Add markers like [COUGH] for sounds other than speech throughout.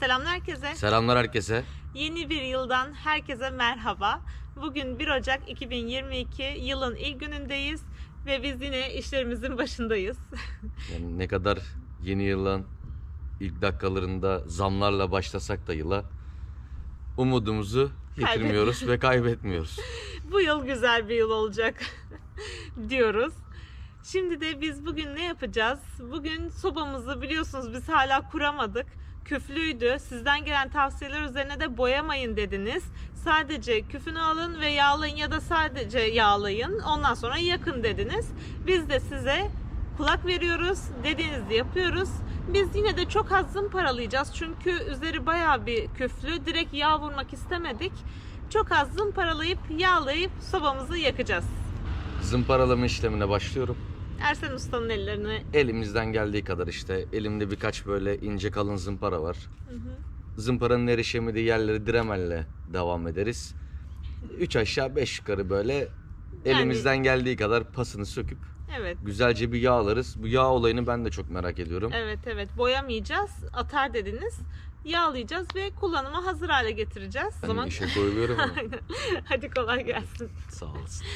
Selamlar herkese. Selamlar herkese. Yeni bir yıldan herkese merhaba. Bugün 1 Ocak 2022 yılın ilk günündeyiz ve biz yine işlerimizin başındayız. [LAUGHS] Yani ne kadar yeni yılın ilk dakikalarında zamlarla başlasak da yıla umudumuzu yitirmiyoruz ve kaybetmiyoruz. [LAUGHS] Bu yıl güzel bir yıl olacak [LAUGHS] diyoruz. Şimdi de biz bugün ne yapacağız? Bugün sobamızı biliyorsunuz biz hala kuramadık. Küflüydü. Sizden gelen tavsiyeler üzerine de boyamayın dediniz. Sadece küfünü alın ve yağlayın ya da sadece yağlayın. Ondan sonra yakın dediniz. Biz de size kulak veriyoruz. Dediğinizi yapıyoruz. Biz yine de çok az zımparalayacağız. Çünkü üzeri bayağı bir küflü. Direkt yağ vurmak istemedik. Çok az zımparalayıp yağlayıp sobamızı yakacağız. Zımparalama işlemine başlıyorum. Ersen Usta'nın ellerini Elimizden geldiği kadar işte elimde birkaç böyle ince kalın zımpara var. Zımparanın erişemediği yerleri diremelle devam ederiz. Üç aşağı beş yukarı böyle elimizden geldiği kadar pasını söküp evet güzelce bir yağlarız. Bu yağ olayını ben de çok merak ediyorum. evet evet boyamayacağız atar dediniz yağlayacağız ve kullanıma hazır hale getireceğiz. Ben zaman işe koyuluyorum. Aynen. [LAUGHS] hadi kolay gelsin. Sağ olasın.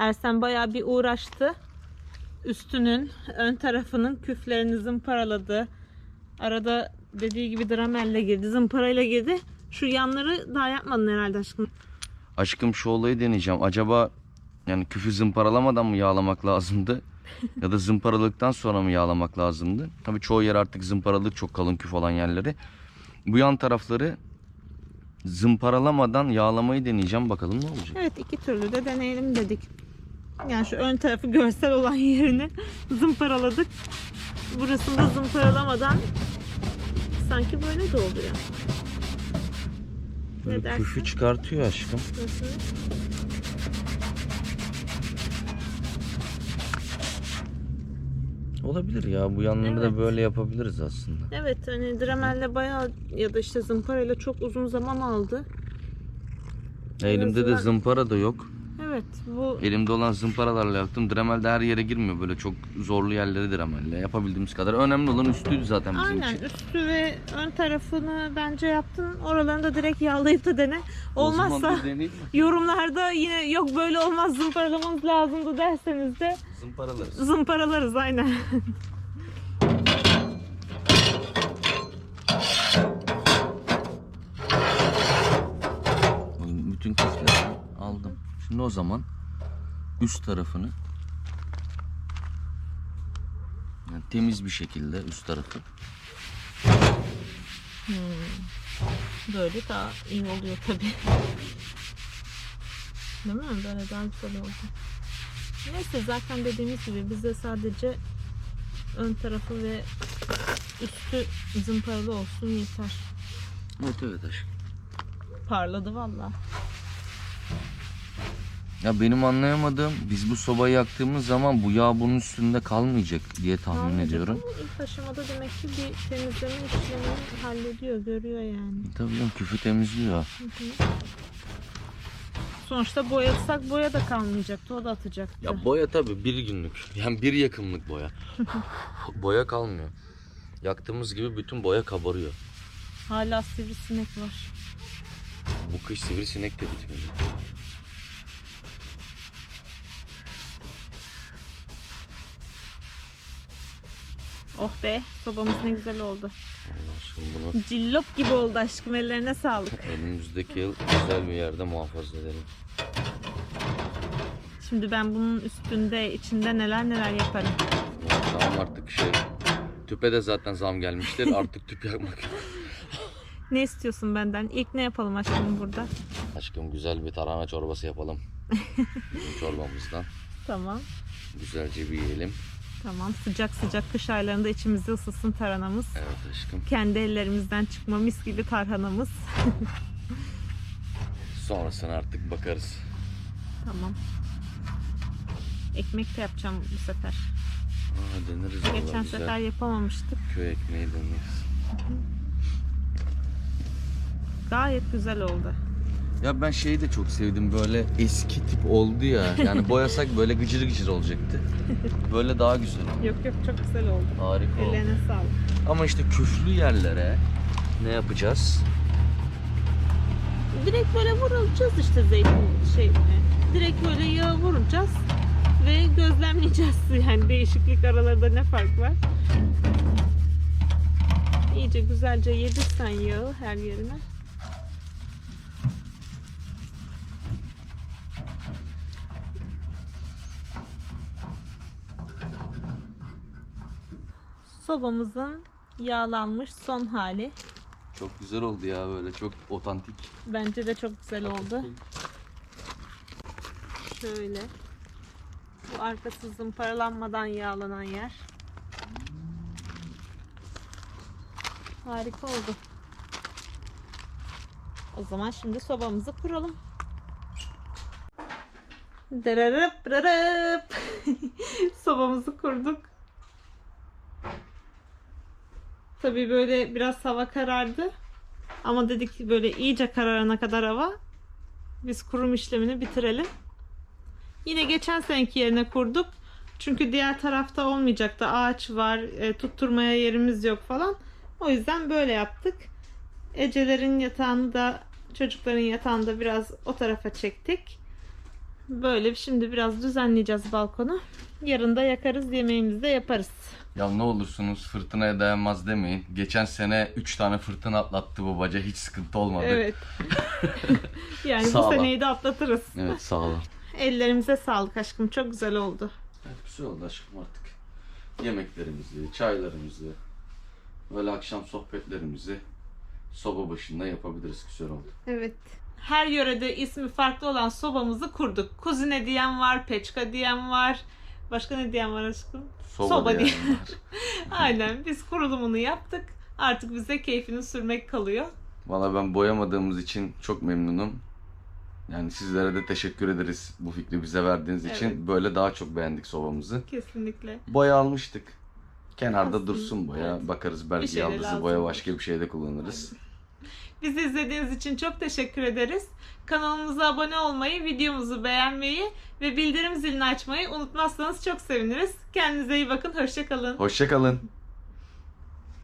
Ersen bayağı bir uğraştı. Üstünün, ön tarafının küflerini zımparaladı. Arada dediği gibi dramelle girdi, zımparayla girdi. Şu yanları daha yapmadın herhalde aşkım. Aşkım şu olayı deneyeceğim. Acaba yani küfü zımparalamadan mı yağlamak lazımdı? [LAUGHS] ya da zımparaladıktan sonra mı yağlamak lazımdı? Tabii çoğu yer artık zımparalık çok kalın küf olan yerleri. Bu yan tarafları zımparalamadan yağlamayı deneyeceğim. Bakalım ne olacak. Evet iki türlü de deneyelim dedik. Yani şu ön tarafı görsel olan [LAUGHS] yerini zımparaladık. Burasını da zımparalamadan sanki böyle de oluyor. Ne Böyle dersin? küfü çıkartıyor aşkım. Hı. Olabilir ya. Bu yanları Evet. da böyle yapabiliriz aslında. Evet hani Dremel'le bayağı ya da işte zımparayla çok uzun zaman aldı. Elimde de azından- zımpara da yok. Evet bu Elimde olan zımparalarla yaptım. Dremel de her yere girmiyor. Böyle çok zorlu yerleri dremelle yapabildiğimiz kadar. Önemli olan üstüydü zaten bizim aynen için. üstü ve ön tarafını bence yaptın. Oralarını da direkt yağlayıp da dene. Olmazsa yorumlarda yine yok böyle olmaz zımparalamamız lazımdı derseniz de Zımparalarız. zımparalarız aynen. Bugün bütün küfleri aldım. Şimdi o zaman üst tarafını yani temiz bir şekilde üst tarafı Böyle daha iyi oluyor tabi. Değil mi? Böyle daha güzel oldu. Neyse zaten dediğimiz gibi bize sadece ön tarafı ve üstü zımparalı olsun yeter. Evet evet aşkım. Parladı valla. Ya benim anlayamadığım biz bu sobayı yaktığımız zaman bu yağ bunun üstünde kalmayacak diye tahmin Kalmayacak ediyorum. ama İlk aşamada demek ki bir temizleme işlemini hallediyor, görüyor yani. Tabii canım küfü temizliyor. Sonuçta boyatsak boya da kalmayacaktı, o da atacaktı. Ya boya tabii bir günlük. Yani bir yakımlık boya. [LAUGHS] boya kalmıyor. Yaktığımız gibi bütün boya kabarıyor. Hala sivrisinek var. Bu kış sivrisinek de bitmedi. Oh be, sobamız ne güzel oldu. Aşkına bunu Cillop gibi oldu aşkım, ellerine sağlık. önümüzdeki yıl güzel bir yerde muhafaza edelim. Şimdi ben bunun üstünde, içinde neler neler yaparım. Ya tamam artık şey tüpe de zaten zam gelmiştir. [LAUGHS] Artık tüp yakmak. Ne istiyorsun benden? İlk ne yapalım aşkım burada? Aşkım güzel bir tarhana çorbası yapalım. [LAUGHS] Bizim çorbamızdan. Tamam. Güzelce bir yiyelim. Tamam. Sıcak sıcak kış aylarında içimizi ısıtsın tarhanamız. Evet aşkım. Kendi ellerimizden çıkma mis gibi tarhanamız. [LAUGHS] Sonrasına artık bakarız. Tamam. Ekmek de yapacağım bu sefer. Aa, vallahi Geçen güzel. sefer yapamamıştık. Köy ekmeği deneriz. Gayet güzel oldu. Ya ben şeyi de çok sevdim böyle eski tip oldu ya. Yani boyasak böyle gıcır gıcır olacaktı. Böyle daha güzel. Yok yok çok güzel oldu. Harika oldu. Ellerine sağlık. Ama işte küflü yerlere ne yapacağız? Direkt böyle vurulacağız işte zeytin şey. Direkt böyle yağı vuracağız ve gözlemleyeceğiz [LAUGHS] yani değişiklik aralarında ne fark var. İyice güzelce yedirsen yağı her yerine. Sobamızın yağlanmış son hali. Çok güzel oldu ya böyle çok otantik. Bence de çok güzel oldu. Şöyle. Bu arkası zımparalanmadan yağlanan yer. Harika oldu. O zaman şimdi sobamızı kuralım. Dararıp rarıp. [LAUGHS] Sobamızı kurduk. Tabii böyle biraz hava karardı. Ama dedik ki böyle iyice kararana kadar hava biz kurum işlemini bitirelim. Yine geçen seneki yerine kurduk. Çünkü diğer tarafta olmayacaktı. Ağaç var, e, tutturmaya yerimiz yok falan. O yüzden böyle yaptık. Ecelerin yatağını da çocukların yatağını da biraz o tarafa çektik. Böyle şimdi biraz düzenleyeceğiz balkonu. Yarın da yakarız yemeğimizi de yaparız. Ya ne olursunuz fırtınaya dayanmaz demeyin. Geçen sene 3 tane fırtına atlattı bu baca hiç sıkıntı olmadı. Evet. [LAUGHS] yani Sağ bu seneyi de atlatırız. Evet sağ olun. Ellerimize sağlık aşkım. Çok güzel oldu. Evet, güzel oldu aşkım artık. Yemeklerimizi, çaylarımızı, böyle akşam sohbetlerimizi soba başında yapabiliriz. Güzel oldu. Evet. Her yörede ismi farklı olan sobamızı kurduk. Kuzine diyen var, peçka diyen var. Başka ne diyen var aşkım? Soba diye. diyenler var. [LAUGHS] Aynen biz kurulumunu yaptık. Artık bize keyfini sürmek kalıyor. Valla ben boyamadığımız için çok memnunum. Yani sizlere de teşekkür ederiz bu fikri bize verdiğiniz için. Evet. Böyle daha çok beğendik sobamızı. Kesinlikle. Boya almıştık. Kenarda Aslında, dursun boya. evet. Bakarız belki lazım boya başka bir şeyde kullanırız. Bizi izlediğiniz için çok teşekkür ederiz. Kanalımıza abone olmayı, videomuzu beğenmeyi ve bildirim zilini açmayı unutmazsanız çok seviniriz. Kendinize iyi bakın. Hoşçakalın. Hoşçakalın.